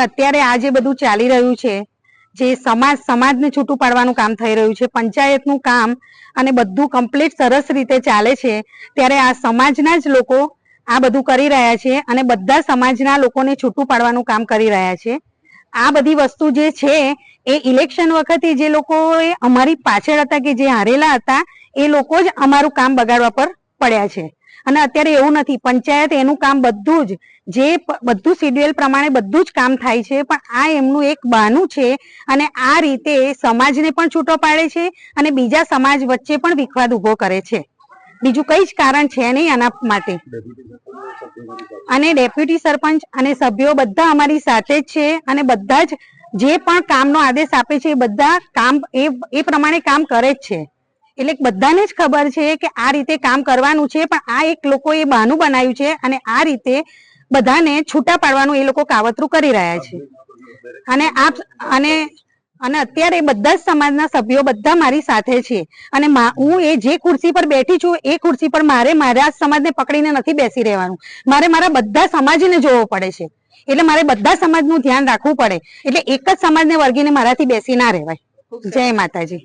અત્યારે આ જે બધું ચાલી રહ્યું છે, જે સમાજ, સમાજને છૂટું પાડવાનું કામ થઈ રહ્યું છે, પંચાયતનું કામ અને બધું કમ્પ્લીટ સરસ રીતે ચાલે છે, ત્યારે આ સમાજના જ લોકો આ બધું કરી રહ્યા છે અને બધા સમાજના લોકોને છૂટું પાડવાનું કામ કરી રહ્યા છે. આ બધી વસ્તુ જે છે, એ ઇલેક્શન વખતે જે લોકો અમારી પાછળ હતા કે જે હારેલા હતા, એ લોકો જ અમારું કામ બગાડવા પર પડ્યા છે. અને અત્યારે એવું નથી, પંચાયત એનું કામ બધું જ, જે બધું શિડ્યુલ પ્રમાણે બધું જ કામ થાય છે, પણ આ એમનું એક બહાનું છે અને આ રીતે સમાજને પણ છૂટો પાડે છે અને બીજા સમાજ વચ્ચે પણ વિખવાદ ઊભો કરે છે. બીજું કઈ જ કારણ છે નહીં આના માટે. અને ડેપ્યુટી સરપંચ અને સભ્યો બધા અમારી સાથે જ છે અને બધા જ જે પણ કામનો આદેશ આપે છે એ બધા કામ, એ એ પ્રમાણે કામ કરે જ છે. એટલે બધાને જ ખબર છે કે આ રીતે કામ કરવાનું છે પણ આ એક લોકોએ બહાનું બનાવ્યું છે અને આ રીતે બધાને છૂટા પાડવાનું એ લોકો કાવતરું કરી રહ્યા છે. અને આપ અને અને અત્યારે બધા જ સમાજના સભ્યો બધા મારી સાથે છે. અને હું એ જે ખુરશી પર બેઠી છું એ ખુરશી પર મારે મારા સમાજને પકડીને નથી બેસી રહેવાનું. મારે મારા બધા સમાજને જોવો પડે છે. એટલે મારે બધા સમાજનું ધ્યાન રાખવું પડે. એટલે એક જ સમાજને વર્ગીને મારાથી બેસી ના રહેવાય. જય માતાજી.